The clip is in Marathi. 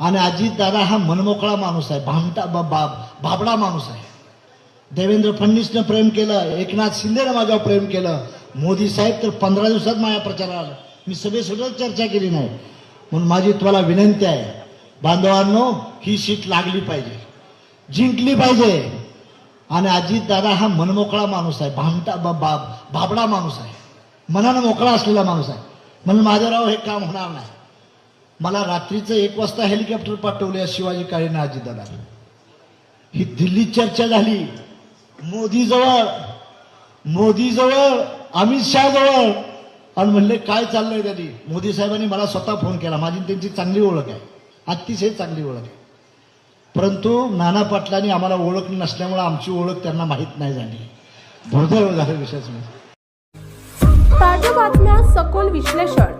आणि अजितदादा हा मनमोकळा माणूस आहे भामटा बा- बा- भाबडा माणूस आहे. देवेंद्र फडणवीसनं प्रेम केलं एकनाथ शिंदेनं माझ्यावर प्रेम केलं मोदी साहेब तर पंधरा दिवसात माझ्या प्रचाराला आलं. मी सभेसुद्धा चर्चा केली नाही. म्हणून माझी तुम्हाला विनंती आहे बांधवांनो ही सीट लागली पाहिजे जिंकली पाहिजे. आणि अजितदादा हा मनमोकळा माणूस आहे भामटा बा- बा- भाबडा माणूस आहे. मनानं मोकळा असलेला माणूस आहे. म्हणून माझ्याराव हे काम होणार नाही. मला रात्रीचं एक वाजता हेलिकॉप्टर पाठवले शिवाजी काळेनं अजितदादा ही दिल्लीत चर्चा झाली. मोदीजवळ मोदीजवळ अमित शहाजवळ. आणि म्हणले काय चाललंय त्यांनी? मोदी साहेबांनी मला स्वतः फोन केला. माझी त्यांची चांगली ओळख आहे. अतिशय चांगली ओळख आहे. परंतु नाना पाटलांनी आम्हाला ओळख नसल्यामुळे आमची ओळख त्यांना माहीत नाही झाली. दुर्दैव झालं विशेष म्हणजे ताज्या बातम्या सखोल विश्लेषण.